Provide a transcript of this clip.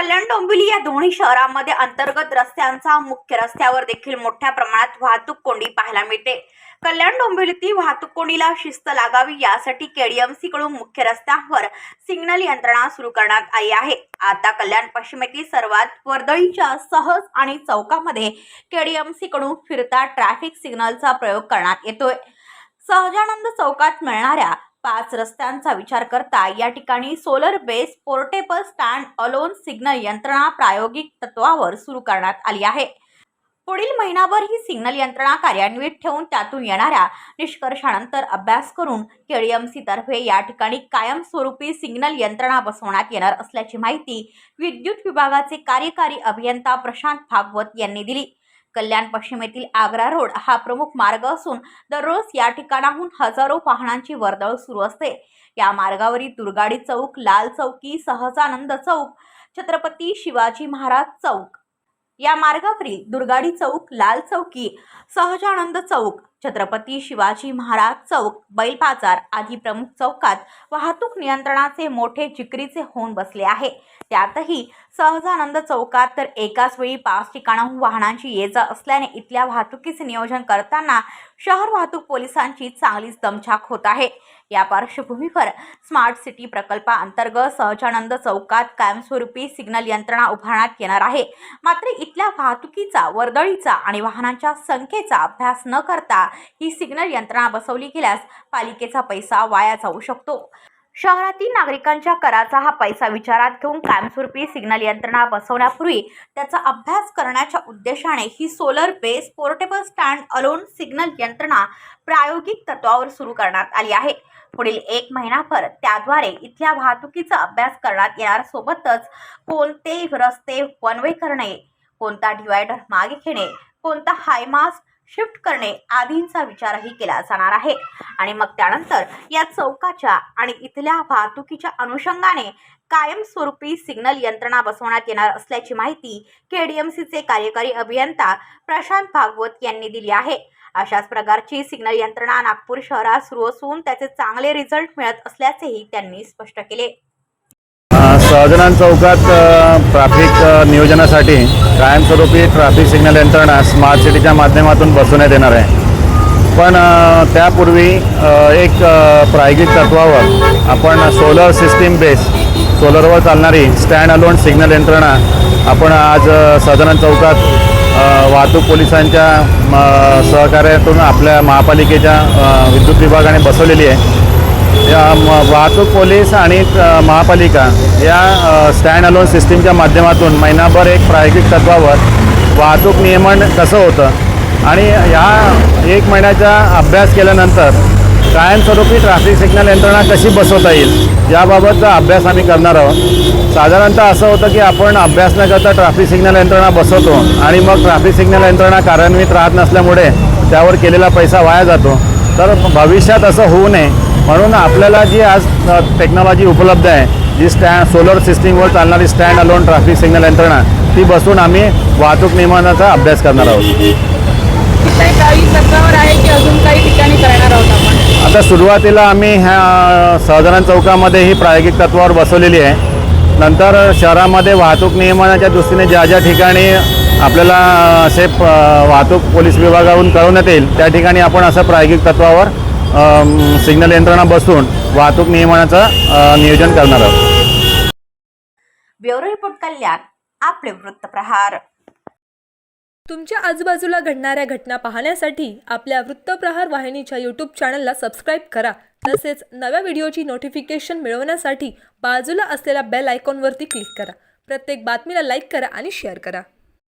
कल्याण डोंबिवली या दोन्ही शहरांमध्ये अंतर्गत रस्त्यांचा मुख्य रस्त्यावर देखील मोठ्या प्रमाणात वाहतूक कोंडी पाहायला मिळते. कल्याण डोंबिवलीतील वाहतूक कोंडीला शिस्त लागावी यासाठी केडीएमसी कडून मुख्य रस्त्यांवर सिग्नल यंत्रणा सुरू करण्यात आली आहे. आता कल्याण पश्चिमेतील सर्वात वर्दळीच्या सहज आणि चौकामध्ये केडीएमसी कडून फिरता ट्रॅफिक सिग्नलचा प्रयोग करण्यात येतोय. सहजानंद चौकात मिळणाऱ्या पाच रस्त्यांचा विचार करता या ठिकाणी solar base portable standalone signal यंत्रणा प्रायोगिक तत्वावर सुरू करण्यात आली आहे. पुढील महिनाभर ही सिग्नल यंत्रणा कार्यान्वित ठेवून त्यातून येणाऱ्या निष्कर्षानंतर अभ्यास करून केडीएमसी तर्फे या ठिकाणी कायमस्वरूपी सिग्नल यंत्रणा बसवण्यात येणार असल्याची माहिती विद्युत विभागाचे कार्यकारी अभियंता प्रशांत भागवत यांनी दिली. कल्याण पश्चिमेतील आग्रा रोड हा प्रमुख मार्ग असून दररोज या ठिकाणाहून हजारो वाहनांची वर्दळ सुरू असते. या मार्गावरील दुर्गाडी चौक लाल चौकी सहजानंद चौक छत्रपती शिवाजी महाराज चौक. या मार्गावरील दुर्गाडी चौक लाल चौकी सहजानंद चौक छत्रपती शिवाजी महाराज चौक बैल बाजार आदी प्रमुख चौकात वाहतूक नियंत्रणाचे मोठे जिकरीचे होऊन बसले आहे. त्यातही सहजानंद चौकात तर एकाच वेळी पाच ठिकाणाहून वाहनांची ये जा असल्याने इथल्या वाहतुकीचे नियोजन करताना शहर वाहतूक पोलिसांची चांगलीच दमछाक होत आहे. या पार्श्वभूमीवर स्मार्ट सिटी प्रकल्पाअंतर्गत सहजानंद चौकात कायमस्वरूपी सिग्नल यंत्रणा उभारण्यात येणार आहे. मात्र इथल्या वाहतुकीचा वर्दळीचा आणि वाहनांच्या संख्येचा अभ्यास न करता ही सिग्नल यंत्रणा बसवली गेल्यास पालिकेचा पैसा वाया जाऊ शकतो. शहरातील नागरिकांच्या कराचा हा पैसा विचारात घेऊन कायमस्वरूपी सिग्नल यंत्रणा बसवण्यापूर्वी त्याचा अभ्यास करण्याच्या उद्देशाने ही solar base portable standalone signal यंत्रणा प्रायोगिक तत्वावर सुरू करण्यात आली आहे. पुढील एक महिनाभर त्याद्वारे इथल्या वाहतुकीचा अभ्यास करण्यात येणार सोबतच कोणते रस्ते वन वे करणे कोणता डिवायडर मागे घेणे कोणता हायमास्क शिफ्ट करणे आदींचा विचारही केला जाणार आहे. आणि मग त्यानंतर या चौकाच्या आणि इथल्या वाहतुकीच्या अनुषंगाने कायमस्वरूपी सिग्नल यंत्रणा बसवण्यात येणार असल्याची माहिती केडीएमसीचे कार्यकारी अभियंता प्रशांत भागवत यांनी दिली आहे. अशाच प्रकारची सिग्नल यंत्रणा नागपूर शहरात सुरू असून त्याचे चांगले रिझल्ट मिळत असल्याचेही त्यांनी स्पष्ट केले. सहजनान चौकात ट्रॅफिक नियोजनासाठी कायमस्वरूपी ट्रॅफिक सिग्नल यंत्रणा स्मार्ट सिटीच्या माध्यमातून बसवण्यात येणार आहे. पण त्यापूर्वी एक प्रायोगिक तत्वावर आपण सोलर सिस्टीम बेस सोलरवर चालणारी स्टँड अलोन सिग्नल यंत्रणा आपण आज अ, सहजनान चौकात वाहतूक पोलिसांच्या म, सहकार्यातून आपल्या महापालिकेच्या विद्युत विभागाने बसवलेली आहे. या म- वाहतूक पोलीस आणि महापालिका या स्टँड अलोन सिस्टीमच्या माध्यमातून महिनाभर एक प्रायोगिक तत्वावर वाहतूक नियमन कसं होतं आणि या एक महिन्याचा अभ्यास केल्यानंतर कायमस्वरूपी ट्रॅफिक सिग्नल यंत्रणा कशी बसवता येईल याबाबतचा अभ्यास आम्ही करणार आहोत. साधारणतः असं होतं की आपण अभ्यास न करता ट्रॅफिक सिग्नल यंत्रणा बसवतो आणि मग ट्रॅफिक सिग्नल यंत्रणा कार्यान्वित राहत नसल्यामुळे त्यावर केलेला पैसा वाया जातो. तर भविष्यात असं होऊ नये म्हणून आपल्याला जी आज टेक्नॉलॉजी उपलब्ध आहे जी स्टँड सोलर सिस्टीमवर चालणारी स्टँड अलोन ट्रॅफिक सिग्नल यंत्रणा ती बसून आम्ही वाहतूक नियमनाचा अभ्यास करणार आहोत. काही काही तत्वावर आहे की अजून काही ठिकाणी करणार आहोत आपण? आता सुरुवातीला आम्ही ह्या सहजनन चौकामध्ये ही प्रायोगिक तत्वावर बसवलेली आहे. नंतर शहरामध्ये वाहतूक नियमनाच्या दृष्टीने ज्या ज्या ठिकाणी आपल्याला असे वाहतूक पोलीस विभागाकडून कळवण्यात येईल त्या ठिकाणी आपण असं प्रायोगिक तत्वावर सिग्नल यंत्रणा बसून वाहतूक नियमनाचं नियोजन करणार आहोत. ब्युरो रिपोर्ट कल्याण आपले वृत्तप्रहार तुमच्या आजूबाजूला घडणाऱ्या घटना पाहण्यासाठी आपल्या वृत्तप्रहार वाहिनीच्या यूट्यूब चॅनलला सबस्क्राईब करा. तसेच नव्या व्हिडिओची नोटिफिकेशन मिळवण्यासाठी बाजूला असलेल्या बेल आयकॉनवरती क्लिक करा. प्रत्येक बातमीला लाईक करा आणि शेअर करा.